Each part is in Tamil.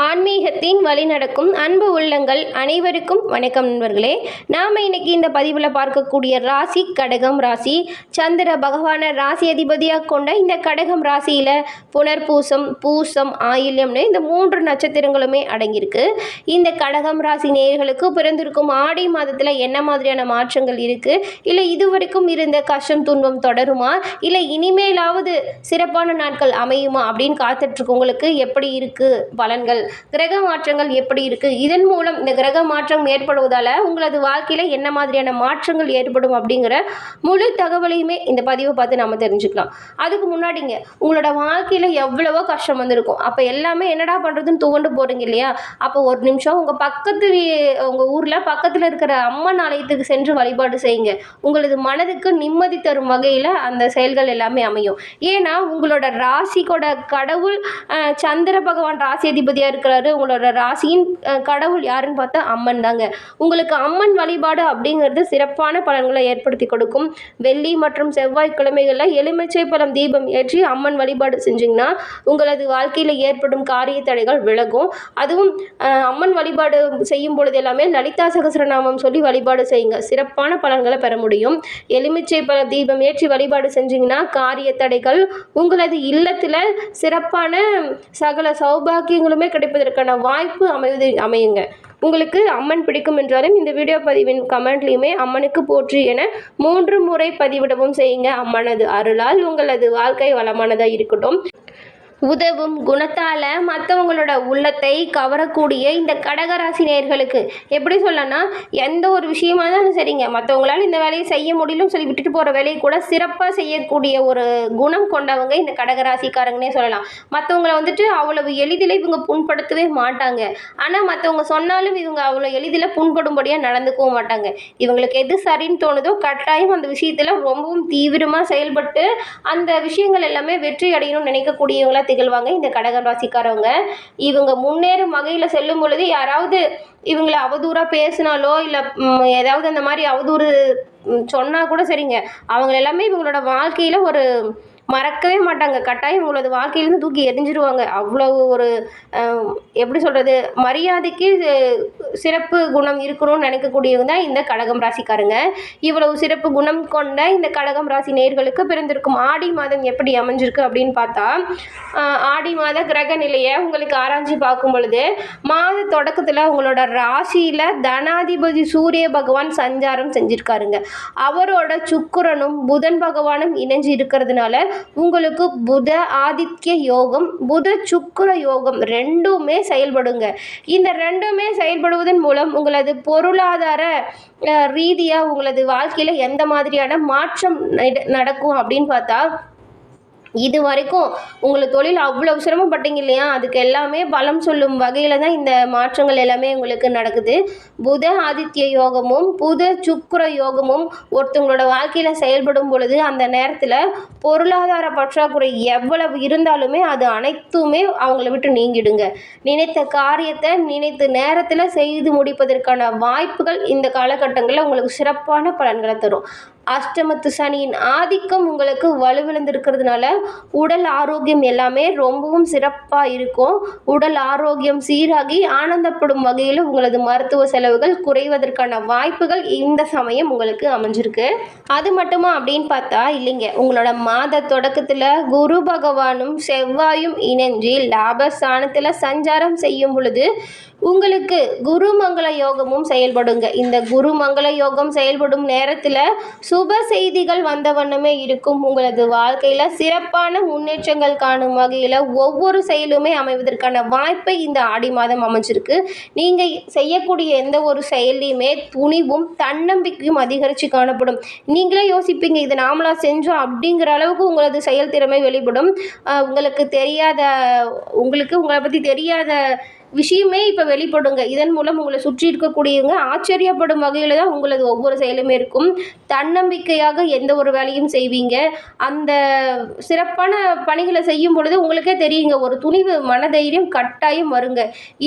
ஆன்மீகத்தின் வழிநடக்கும் அன்பு உள்ளங்கள் அனைவருக்கும் வணக்கம் நண்பர்களே. நாம் இன்னைக்கு இந்த பதிவில் பார்க்கக்கூடிய ராசி கடகம் ராசி. சந்திர பகவானை ராசி அதிபதியாக கொண்ட இந்த கடகம் ராசியில் புனர்பூசம் பூசம் ஆயில்யம்னு இந்த மூன்று நட்சத்திரங்களுமே அடங்கியிருக்கு. இந்த கடகம் ராசி நேர்களுக்கு பிறந்திருக்கும் ஆடி மாதத்தில் என்ன மாதிரியான மாற்றங்கள் இருக்குது இல்லை இதுவரைக்கும் இருந்த கஷ்டம் துன்பம் தொடருமா? இல்லை இனிமேலாவது சிறப்பான நாட்கள் அமையுமா அப்படின்னு காத்துட்ருக்கவங்களுக்கு எப்படி இருக்குது பலன்கள்? கிரக மாற்றங்கள் எப்படி இருக்குது இதன் மூலம் இந்த கிரக மாற்றம் ஏற்படுவதால் உங்களது வாழ்க்கையில் என்ன மாதிரியான மாற்றங்கள் ஏற்படும் அப்படிங்கிற முழு தகவலையுமே இந்த பதிவை பார்த்து நம்ம தெரிஞ்சுக்கலாம். அதுக்கு முன்னாடிங்க உங்களோட வாழ்க்கையில் எவ்வளவோ கஷ்டம் வந்திருக்கும். அப்போ எல்லாமே என்னடா பண்ணுறதுன்னு துவண்டு போகிறீங்க இல்லையா? அப்போ ஒரு நிமிஷம் உங்கள் பக்கத்து வீ- உங்கள் ஊரில் பக்கத்தில் இருக்கிற அம்மன் ஆலயத்துக்கு சென்று வழிபாடு செய்யுங்க. உங்களது மனதுக்கு நிம்மதி தரும் வகையில் அந்த செயல்கள் எல்லாமே அமையும். ஏன்னா உங்களோட ராசிக்கோட கடவுள் சந்திர பகவான் ராசி அதிபதியாக இருக்கிறாரு. உங்களோட ராசியின் கடவுள் யாருன்னு பார்த்தா அம்மன் தாங்க. உங்களுக்கு அம்மன் வழிபாடு அப்படிங்கிறது சிறப்பான பலன்களை ஏற்படுத்தி கொடுக்கும். வெள்ளி மற்றும் செவ்வாய்க்கிழமைகளில் எலுமிச்சை பழம் தீபம் ஏற்றி அம்மன் வழிபாடு செஞ்சிங்கன்னா உங்களது வாழ்க்கையில் ஏற்படும் காரிய தடைகள் விலகும். அதுவும் அம்மன் வழிபாடு செய்யும் பொழுது எல்லாமே லலிதா சகஸ்ரநாமம் சொல்லி வழிபாடு செய்யுங்க. சிறப்பான பலன்களை பெற முடியும். எலுமிச்சை பழ தீபம் ஏற்றி வழிபாடு செஞ்சிங்கன்னா காரிய தடைகள் உங்களது இல்லத்தில் சிறப்பான சகல சௌபாக்கியங்களுமே கிடைப்பதற்கான வாய்ப்பு அமைவது அமையுங்க. உங்களுக்கு அம்மன் பிடிக்கும் என்றாலும் இந்த வீடியோ பதிவின் கமெண்ட்லையுமே அம்மனுக்கு போற்றி என மூன்று முறை பதிவிடவும் செய்யுங்க. அம்மனது அருளால் உங்களது வாழ்க்கை வளமானதாக இருக்கட்டும். உதவும் குணத்தால் மற்றவங்களோட உள்ளத்தை கவரக்கூடிய இந்த கடகராசி நேயர்களுக்கு எப்படி சொல்லனா எந்த ஒரு விஷயமா இருந்தாலும் சரிங்க. மற்றவங்களால இந்த வேலையை செய்ய முடியலன்னு சொல்லி விட்டுட்டு போகிற வேலையை கூட சிறப்பாக செய்யக்கூடிய ஒரு குணம் கொண்டவங்க இந்த கடகராசிக்காரங்கன்னே சொல்லலாம். மற்றவங்கள வந்துட்டு அவ்வளவு எளிதில் இவங்க புண்படுத்தவே மாட்டாங்க. ஆனால் மற்றவங்க சொன்னாலும் இவங்க அவ்வளோ எளிதில் புண்படும்படியாக நடந்துக்கவும் மாட்டாங்க. இவங்களுக்கு எது சரின்னு தோணுதோ கட்டாயம் அந்த விஷயத்தில் ரொம்பவும் தீவிரமாக செயல்பட்டு அந்த விஷயங்கள் எல்லாமே வெற்றி அடையணும்னு நினைக்கக்கூடியவங்களா திகழ்வாங்க. இந்த கடகம் ராசிக்காரவங்க. இவங்க முன்னேறும் வகையில் செல்லும் பொழுது யாராவது இவங்களை அவதூறாக பேசினாலோ இல்லை ஏதாவது அந்த மாதிரி அவதூறு சொன்னால் கூட சரிங்க. அவங்க எல்லாமே இவங்களோட வாழ்க்கையில் ஒரு மறக்கவே மாட்டாங்க. கட்டாயம் உங்களது வாழ்க்கையிலேருந்து தூக்கி எரிஞ்சிருவாங்க அவ்வளோ ஒரு எப்படி சொல்கிறது மரியாதைக்கு சிறப்பு குணம் இருக்கணும்னு நினைக்கக்கூடியவங்க தான் இந்த கடகம் ராசிக்காரங்க. இவ்வளவு சிறப்பு குணம் கொண்ட இந்த கடகம் ராசி நேர்களுக்கு பிறந்திருக்கும் ஆடி மாதம் எப்படி அமைஞ்சிருக்கு அப்படின்னு பார்த்தா ஆடி மாத கிரக நிலையை உங்களுக்கு ஆராய்ச்சி பார்க்கும் பொழுது மாத தொடக்கத்தில் உங்களோட ராசியில் தனாதிபதி சூரிய பகவான் சஞ்சாரம் செஞ்சிருக்காருங்க. அவரோட சுக்கரனும் புதன் பகவானும் இணைஞ்சு இருக்கிறதுனால உங்களுக்கு புத ஆதித்ய யோகம் புத சுக்கர யோகம் ரெண்டுமே செயல்படுங்க. இந்த ரெண்டுமே செயல்படுவதன் மூலம் உங்களது பொருளாதார ரீதியாக உங்களது வாழ்க்கையில் எந்த மாதிரியான மாற்றம் நடக்கும் அப்படின்னு பார்த்தா இது வரைக்கும் உங்களை தொழில் அவ்வளோ சிரமப்பட்டீங்க இல்லையா? அதுக்கு எல்லாமே பலம் சொல்லும் வகையில் தான் இந்த மாற்றங்கள் எல்லாமே உங்களுக்கு நடக்குது. புத ஆதித்ய யோகமும் புத சுக்கர யோகமும் ஒருத்தவங்களோட வாழ்க்கையில் செயல்படும் பொழுது அந்த நேரத்தில் பொருளாதார பற்றாக்குறை எவ்வளவு இருந்தாலுமே அது அனைத்துமே அவங்கள விட்டு நீங்கிடுங்க. நினைத்த காரியத்தை நினைத்த நேரத்தில் செய்து முடிப்பதற்கான வாய்ப்புகள் இந்த காலகட்டங்களில் உங்களுக்கு சிறப்பான பலன்களை தரும். அஷ்டமத்து சனியின் ஆதிக்கம் உங்களுக்கு வலுவிழந்திருக்கிறதுனால உடல் ஆரோக்கியம் எல்லாமே ரொம்பவும் சிறப்பாக இருக்கும். உடல் ஆரோக்கியம் சீராகி ஆனந்தப்படும் வகையில் உங்களது மருத்துவ செலவுகள் குறைவதற்கான வாய்ப்புகள் இந்த சமயம் உங்களுக்கு அமைஞ்சிருக்கு. அது மட்டுமா அப்படின்னு பார்த்தா இல்லைங்க. உங்களோட மாத தொடக்கத்தில் குரு பகவானும் செவ்வாயும் இணைஞ்சு லாபஸ்தானத்தில் சஞ்சாரம் செய்யும் பொழுது உங்களுக்கு குருமங்கள யோகமும் செயல்படுங்க. இந்த குருமங்கள யோகம் செயல்படும் நேரத்தில் சுப செய்திகள் வந்த வண்ணமே இருக்கும். உங்களது வாழ்க்கையில் சிறப்பான முன்னேற்றங்கள் காணும் வகையில் ஒவ்வொரு செயலுமே அமைவதற்கான வாய்ப்பை இந்த ஆடி மாதம் அமைஞ்சிருக்கு. நீங்கள் செய்யக்கூடிய எந்த ஒரு செயல்லையுமே துணிவும் தன்னம்பிக்கையும் அதிகரித்து காணப்படும். நீங்களே யோசிப்பீங்க இதை நாமளாக செஞ்சோம் அப்படிங்கிற அளவுக்கு உங்களது செயல் திறமை வெளிப்படும். உங்களுக்கு தெரியாத உங்களுக்கு உங்களை பற்றி தெரியாத விஷயமே இப்போ வெளிப்படுங்க. இதன் மூலம் உங்களை சுற்றி இருக்கக்கூடியவங்க ஆச்சரியப்படும் வகையில் தான் உங்களது ஒவ்வொரு செயலுமே இருக்கும். தன்னம்பிக்கையாக எந்த ஒரு வேலையும் செய்வீங்க. அந்த சிறப்பான பணிகளை செய்யும் பொழுது உங்களுக்கே தெரியுங்க ஒரு துணிவு மனதைரியம் கட்டாயம் வருங்க.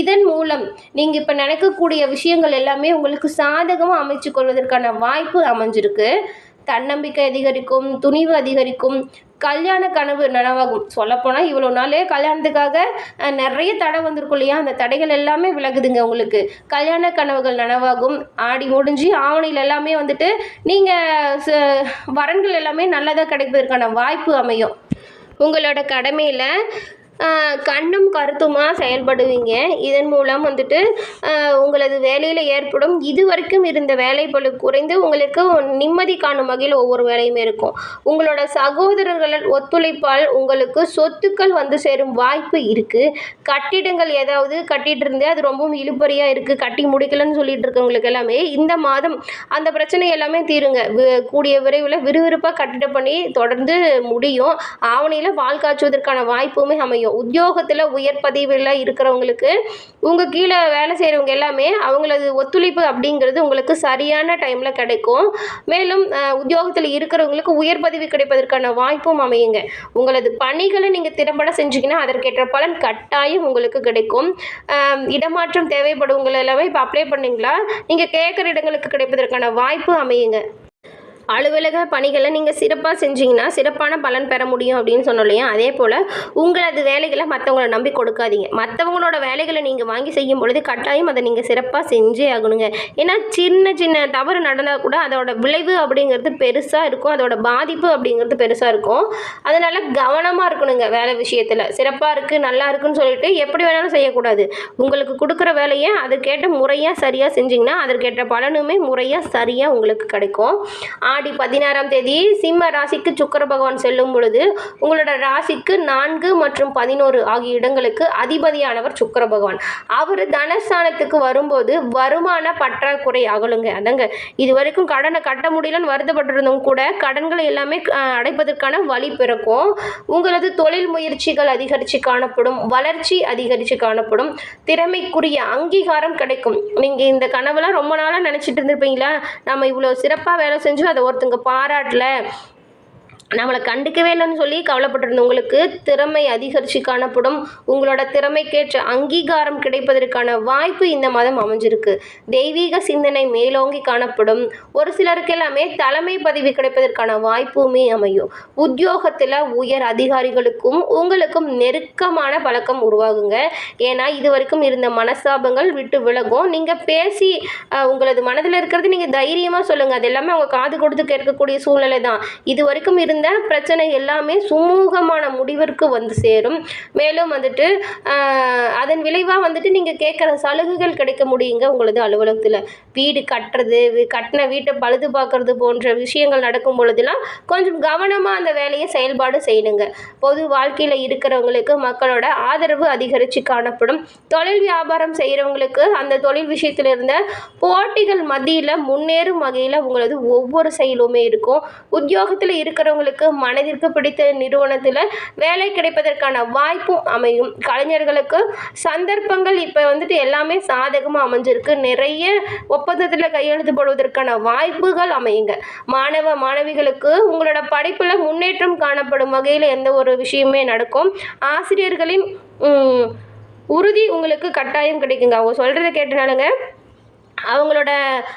இதன் மூலம் நீங்கள் இப்போ நினைக்கக்கூடிய விஷயங்கள் எல்லாமே உங்களுக்கு சாதகமாக அமைச்சு கொள்வதற்கான வாய்ப்பு அமைஞ்சிருக்கு. தன்னம்பிக்கை அதிகரிக்கும் துணிவு அதிகரிக்கும் கல்யாண கனவு நனவாகும். சொல்லப்போனால் இவ்வளோ நாளே கல்யாணத்துக்காக நிறைய தடை வந்திருக்கும் இல்லையா? அந்த தடைகள் எல்லாமே விலகுதுங்க உங்களுக்கு. கல்யாண கனவுகள் நனவாகும். ஆடி முடிஞ்சு ஆவணியில் எல்லாமே வந்துட்டு நீங்கள் வரன்கள் எல்லாமே நல்லதாக கிடைப்பதற்கான வாய்ப்பு அமையும். உங்களோட கடமையில் கண்ணும் கருத்துமாக செயல்படுவீங்க. இதன் மூலம் வந்துட்டு உங்களது வேலையில் ஏற்படும் இதுவரைக்கும் இருந்த வேலைப்பளு குறைந்து உங்களுக்கு நிம்மதி காணும் வகையில் ஒவ்வொரு வேலையுமே இருக்கும். உங்களோட சகோதரர்கள் ஒத்துழைப்பால் உங்களுக்கு சொத்துக்கள் வந்து சேரும் வாய்ப்பு இருக்குது கட்டிடங்கள் ஏதாவது கட்டிகிட்டு இருந்தே அது ரொம்பவும் இழுப்பறியாக இருக்குது கட்டி முடிக்கலன்னு சொல்லிட்டு இருக்கவங்களுக்கு எல்லாமே இந்த மாதம் அந்த பிரச்சனை எல்லாமே தீருங்க. கூடிய விரைவில் விறுவிறுப்பாக கட்டிட பண்ணி தொடர்ந்து முடியும். ஆவணியில் பால் காய்ச்சுவதற்கான வாய்ப்புமே அமையும். உத்தியோகத்தில் உயர் பதிவில் இருக்கிறவங்களுக்கு உங்கள் கீழே வேலை செய்கிறவங்க எல்லாமே அவங்களது ஒத்துழைப்பு அப்படிங்கிறது உங்களுக்கு சரியான டைமில் கிடைக்கும். மேலும் உத்தியோகத்தில் இருக்கிறவங்களுக்கு உயர் பதவி கிடைப்பதற்கான வாய்ப்பும் அமையுங்க. உங்களது பணிகளை நீங்கள் திறம்பட செஞ்சீங்கன்னா அதற்கேற்ற பலன் கட்டாயம் உங்களுக்கு கிடைக்கும். இடமாற்றம் தேவைப்படுவங்களை எல்லாமே இப்போ அப்ளை பண்ணீங்களா? நீங்கள் கேட்குற இடங்களுக்கு கிடைப்பதற்கான வாய்ப்பு அமையுங்க. அலுவலக பணிகளை நீங்கள் சிறப்பாக செஞ்சீங்கன்னா சிறப்பான பலன் பெற முடியும் அப்படின்னு சொன்னோம் இல்லையா? அதே போல் உங்களது வேலைகளை மற்றவங்கள நம்பி கொடுக்காதீங்க. மற்றவங்களோட வேலைகளை நீங்கள் வாங்கி செய்யும் பொழுது கட்டாயம் அதை நீங்கள் சிறப்பாக செஞ்சே ஆகணுங்க. ஏன்னா சின்ன சின்ன தவறு நடந்தால் கூட அதோட விளைவு அப்படிங்கிறது பெருசாக இருக்கும். அதோட பாதிப்பு அப்படிங்கிறது பெருசாக இருக்கும். அதனால் கவனமாக இருக்கணுங்க வேலை விஷயத்தில். சிறப்பாக இருக்குது நல்லா இருக்குன்னு சொல்லிட்டு எப்படி வேணாலும் செய்யக்கூடாது. உங்களுக்கு கொடுக்குற வேலையை அதுக்கேற்ற முறையாக சரியாக செஞ்சிங்கன்னா அதற்கேற்ற பலனுமே முறையாக சரியாக உங்களுக்கு கிடைக்கும். ஆடி பதினாறாம் தேதி சிம்ம ராசிக்கு சுக்கர பகவான் செல்லும் பொழுது உங்களோட ராசிக்கு நான்கு மற்றும் பதினோரு ஆகிய இடங்களுக்கு அதிபதியானவர் சுக்கர பகவான். அவர் தனஸ்தானத்துக்கு வரும்போது வருமான பற்றாக்குறை அகலுங்க. அதங்க இது வரைக்கும் கடனை கட்ட முடியலன்னு வருத்தப்பட்டிருந்தவங்க கூட கடன்களை எல்லாமே அடைப்பதற்கான வழி பிறக்கும். உங்களது தொழில் முயற்சிகள் அதிகரித்து காணப்படும் வளர்ச்சி அதிகரித்து காணப்படும் திறமைக்குரிய அங்கீகாரம் கிடைக்கும். நீங்கள் இந்த கனவுலாம் ரொம்ப நாளாக நினச்சிட்டு இருந்திருப்பீங்களா? நம்ம இவ்வளோ சிறப்பாக வேலை செஞ்சு அதை ஒருத்தங்க பாராட்டல. நம்மளை கண்டுக்கவே இல்லைன்னு சொல்லி கவலைப்பட்டிருந்தவங்களுக்கு திறமை அதிகரித்து காணப்படும். உங்களோட திறமைக்கேற்ற அங்கீகாரம் கிடைப்பதற்கான வாய்ப்பு இந்த மாதம் அமைஞ்சிருக்கு. தெய்வீக சிந்தனை மேலோங்கி காணப்படும். ஒரு சிலருக்கு எல்லாமே தலைமை பதவி கிடைப்பதற்கான வாய்ப்புமே அமையும். உத்தியோகத்தில் உயர் அதிகாரிகளுக்கும் உங்களுக்கும் நெருக்கமான பழக்கம் உருவாகுங்க. ஏன்னா இது வரைக்கும் இருந்த மனஸ்தாபங்கள் விட்டு விலகும். நீங்கள் பேசி உங்களது மனதில் இருக்கிறது நீங்கள் தைரியமாக சொல்லுங்கள் அது எல்லாமே அவங்க காது கொடுத்து கேட்கக்கூடிய சூழ்நிலை தான் இது வரைக்கும் இருந்த பிரச்சனை எல்லாமே சுமூகமான முடிவிற்கு வந்து சேரும். மேலும் வந்துட்டு அதன் விளைவாக வந்துட்டு நீங்கள் கேட்குற சலுகைகள் கிடைக்க முடியுங்க உங்களது அலுவலகத்தில். வீடு கட்டுறது கட்டின வீட்டை பழுது பார்க்கறது போன்ற விஷயங்கள் நடக்கும் பொழுதுலாம் கொஞ்சம் கவனமாக அந்த வேலையை செயல்பாடு செய்யணுங்க. பொது வாழ்க்கையில் இருக்கிறவங்களுக்கு மக்களோட ஆதரவு அதிகரித்து காணப்படும். தொழில் வியாபாரம் செய்கிறவங்களுக்கு அந்த தொழில் விஷயத்தில் இருந்த போட்டிகள் மத்தியில் முன்னேறும் வகையில் உங்களது ஒவ்வொரு செயலுமே இருக்கும். உத்தியோகத்தில் இருக்கிறவங்க இருக்கிறவங்களுக்கு மனதிற்கு பிடித்த நிறுவனத்தில் வேலை கிடைப்பதற்கான வாய்ப்பும் அமையும். கலைஞர்களுக்கு சந்தர்ப்பங்கள் இப்போ வந்துட்டு எல்லாமே சாதகமாக அமைஞ்சிருக்கு. நிறைய ஒப்பந்தத்தில் கையெழுத்து போடுவதற்கான வாய்ப்புகள் அமையுங்க. மாணவ மாணவிகளுக்கு உங்களோட படிப்பில் முன்னேற்றம் காணப்படும் வகையில் எந்த ஒரு விஷயமே நடக்கும். ஆசிரியர்களின் உறுதி உங்களுக்கு கட்டாயம் கிடைக்குங்க. அவங்க சொல்கிறத கேட்டனாலுங்க அவங்களோட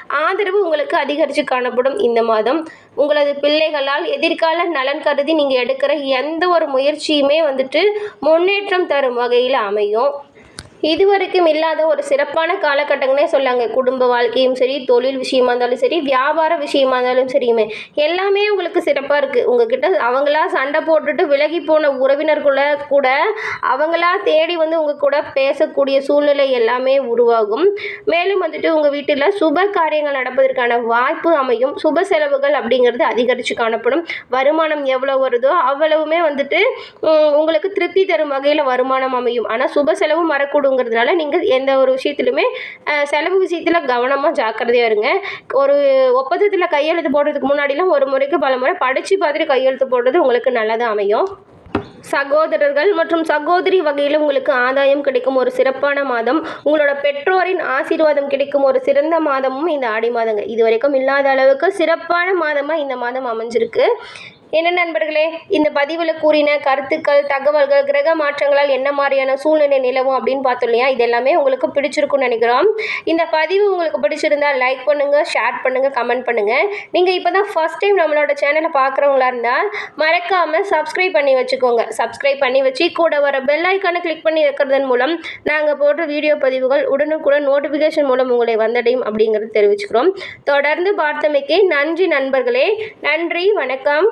ஆதரவு உங்களுக்கு அதிகரித்து காணப்படும் இந்த மாதம். உங்களது பிள்ளைகளால் எதிர்கால நலன் கருதி நீங்கள் எடுக்கிற எந்த ஒரு முயற்சியுமே வந்துட்டு முன்னேற்றம் தரும் வகையில் அமையும். இதுவரைக்கும் இல்லாத ஒரு சிறப்பான காலகட்டங்கனே சொல்லாங்க. குடும்ப வாழ்க்கையும் சரி தொழில் விஷயமா இருந்தாலும் சரி வியாபார விஷயமா இருந்தாலும் சரியுமே. எல்லாமே உங்களுக்கு சிறப்பாக இருக்குது உங்ககிட்ட அவங்களா சண்டை போட்டுட்டு விலகி போன உறவினர்குள்ள கூட அவங்களா தேடி வந்து உங்கள் கூட பேசக்கூடிய சூழ்நிலை எல்லாமே உருவாகும். மேலும் வந்துட்டு உங்கள் வீட்டில் சுப காரியங்கள் நடப்பதற்கான வாய்ப்பு அமையும். சுப செலவுகள் அப்படிங்கிறது அதிகரித்து காணப்படும். வருமானம் எவ்வளோ வருதோ அவ்வளவுமே வந்துட்டு உங்களுக்கு திருப்தி தரும் வகையில் வருமானம் அமையும். ஆனால் சுப செலவும் வரக்கூடுங்கிறதுனால நீங்கள் எந்த ஒரு விஷயத்துலையுமே செலவு விஷயத்தில் கவனமாக ஜாக்கிரதையாக இருங்க. ஒரு ஒப்பந்தத்தில் கையெழுத்து போடுறதுக்கு முன்னாடிலாம் ஒரு முறைக்கு பல முறை படித்து பார்த்துட்டு கையெழுத்து போடுறது உங்களுக்கு நல்லதாக அமையும். சகோதரர்கள் மற்றும் சகோதரி வகையில் உங்களுக்கு ஆதாயம் கிடைக்கும். ஒரு சிறப்பான மாதம். உங்களோட பெற்றோரின் ஆசீர்வாதம் கிடைக்கும். ஒரு சிறந்த மாதமும் இந்த ஆடி மாதங்க. இது வரைக்கும் இல்லாத அளவுக்கு சிறப்பான மாதமாக இந்த மாதம் அமைஞ்சிருக்கு. என்ன நண்பர்களே இந்த பதிவில் கூறின கருத்துக்கள் தகவல்கள் கிரக மாற்றங்களால் என்ன மாதிரியான சூழ்நிலை நிலவும் அப்படின்னு பார்த்தோம் இல்லையா? இது எல்லாமே உங்களுக்கு பிடிச்சிருக்கும்னு நினைக்கிறோம். இந்த பதிவு உங்களுக்கு பிடிச்சிருந்தா லைக் பண்ணுங்கள் ஷேர் பண்ணுங்கள் கமெண்ட் பண்ணுங்கள் நீங்கள் இப்போ தான் ஃபஸ்ட் டைம் நம்மளோட சேனலை பார்க்குறவங்களா இருந்தால் மறக்காமல் சப்ஸ்கிரைப் பண்ணி வச்சுக்கோங்க. சப்ஸ்கிரைப் பண்ணி வச்சு கூட வர பெல் ஐக்கானை கிளிக் பண்ணி வைக்கிறதன் மூலம் நாங்கள் போடுற வீடியோ பதிவுகள் உடனுக்குடன் நோட்டிஃபிகேஷன் மூலம் உங்களை வந்தடையும் அப்படிங்கிறது தெரிவிச்சுக்கிறோம். தொடர்ந்து பார்த்தமைக்கு நன்றி நண்பர்களே. நன்றி வணக்கம்.